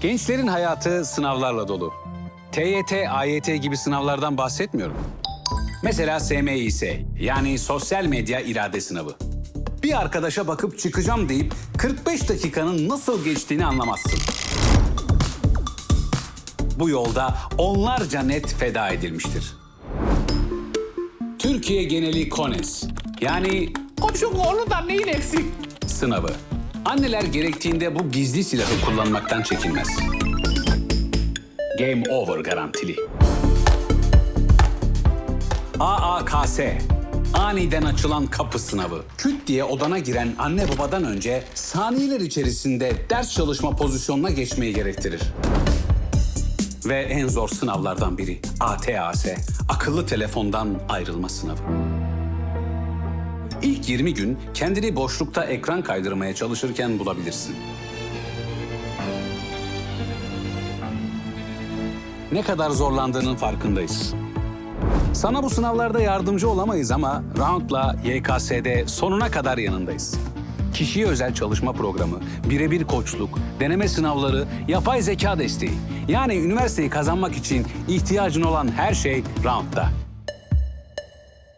Gençlerin hayatı sınavlarla dolu. TYT, AYT gibi sınavlardan bahsetmiyorum. Mesela SMİS yani sosyal medya irade sınavı. Bir arkadaşa bakıp çıkacağım deyip 45 dakikanın nasıl geçtiğini anlamazsın. Bu yolda onlarca net feda edilmiştir. Türkiye geneli KONES yani komşun oğlundan neyin eksik sınavı. Anneler gerektiğinde bu gizli silahı kullanmaktan çekinmez. Game over garantili. AAKS Aniden açılan kapı sınavı. Küt diye odana giren anne babadan önce saniyeler içerisinde ders çalışma pozisyonuna geçmeyi gerektirir. Ve en zor sınavlardan biri ATAS, akıllı telefondan ayrılma sınavı. İlk 20 gün kendini boşlukta ekran kaydırmaya çalışırken bulabilirsin. Ne kadar zorlandığının farkındayız. Sana bu sınavlarda yardımcı olamayız ama Round'la YKS'de sonuna kadar yanındayız. Kişiye özel çalışma programı, birebir koçluk, deneme sınavları, yapay zeka desteği. Yani üniversiteyi kazanmak için ihtiyacın olan her şey Round'da.